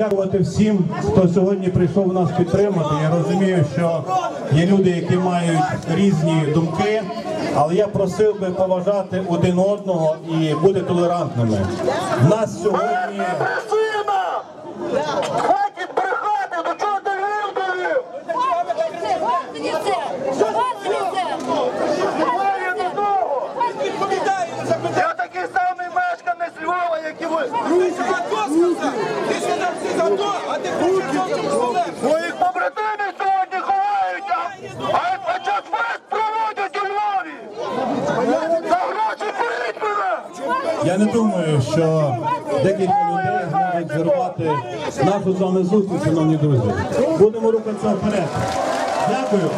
Дякувати всім, хто сьогодні прийшов нас підтримати. Я розумію, що є люди, які мають різні думки, але я просив би поважати один одного і бути толерантними. В нас сьогодні ти? Я такий самий мешканець Львова, як і ви. Своїх побратимів сьогодні ховають, а, а час фест проводять у Львові. За гроші беріть мене! я не думаю, що декілька людей мають зірвати нашу з вами зустріч, шановні друзі. Будемо рухатися вперед. Дякую.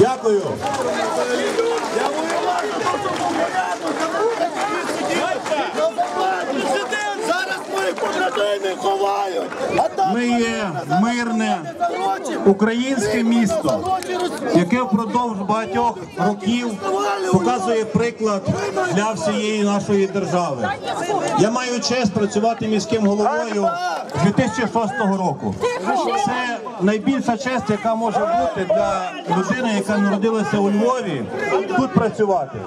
Дякую. Зараз моїх побратимів ховають, Ми є мирне українське місто, яке впродовж багатьох років показує приклад для всієї нашої держави. Я маю честь працювати міським головою 2006 року. Це найбільша честь, яка може бути для людини, яка народилася у Львові, тут працювати.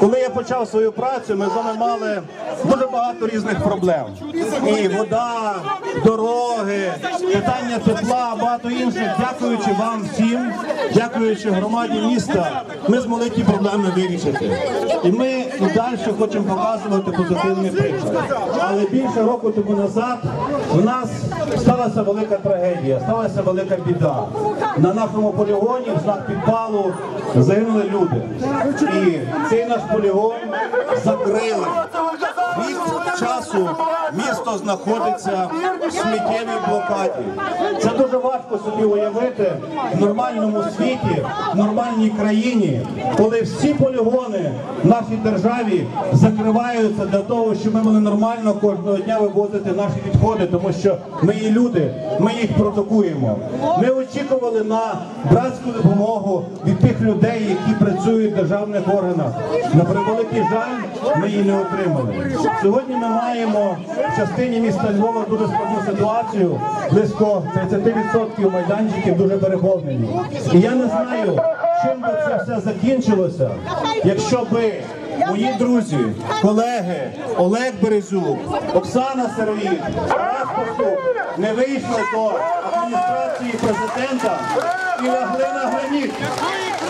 Коли я почав свою працю, ми з вами мали дуже багато різних проблем. І вода, дороги, питання тепла, багато інших. Дякуючи вам всім, дякуючи громаді міста, ми змогли ті проблеми вирішити. І ми далі хочемо показувати позитивний приклад. Але більше року тому назад у нас сталася велика трагедія, сталася велика біда. На нашому полігоні в знак підпалу загинули люди. І цей наш полігон закрили. Часу місто знаходиться в сміттєвій блокаді. Це дуже важко собі уявити в нормальному світі, в нормальній країні, коли всі полігони в нашій державі закриваються для того, щоб ми могли нормально кожного дня вивозити наші відходи, тому що ми є люди, ми їх продукуємо. Ми очікували на братську допомогу від людей, які працюють в державних органах. На превеликий жаль, ми її не отримали. Сьогодні ми маємо в частині міста Львова дуже складну ситуацію. Близько 30% майданчиків дуже переповнені. І я не знаю, чим би це все закінчилося, якщо би мої друзі, колеги Олег Березюк, Оксана Сироїд, Тарас Костюк не вийшли до адміністрації президента і лягли на граніт.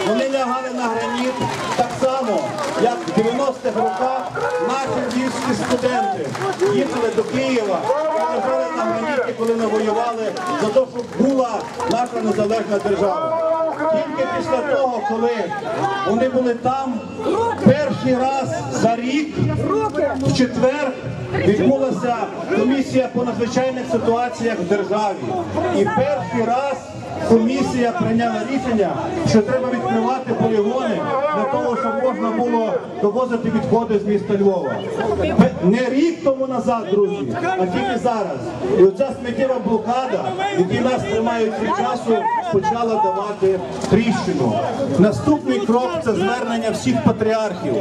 Вони лягали на граніт так само, як в 90-х роках наші львівські студенти їхали до Києва і лежали на граніті, коли ми воювали за те, щоб була наша незалежна держава. Тільки після того, коли вони були там, перший раз за рік, в четвер, відбулася комісія по надзвичайних ситуаціях в державі. І перший раз комісія прийняла рішення, що треба відкривати полігони для того, щоб можна було довозити відходи з міста Львова. Не рік тому назад, друзі, а тільки зараз. І оця сміттєва блокада, які нас тримають від часу, почала давати тріщину. Наступний крок це звернення всіх патріархів,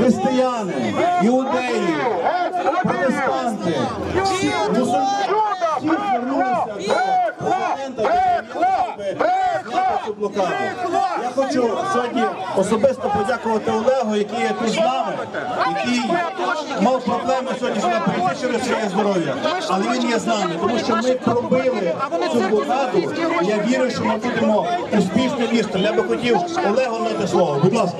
християни, іудеї, протестанти, всі мусульмани, всі звернулися до президента, блокаду. Я хочу сьогодні особисто подякувати Олегу, який є тут з нами, який мав проблеми сьогодні сюди прийти через своє здоров'я, але він є з нами, тому що ми пробили цю блокаду. Я вірю, що ми будемо успішним містом. Я би хотів Олегу дати слово. Будь ласка.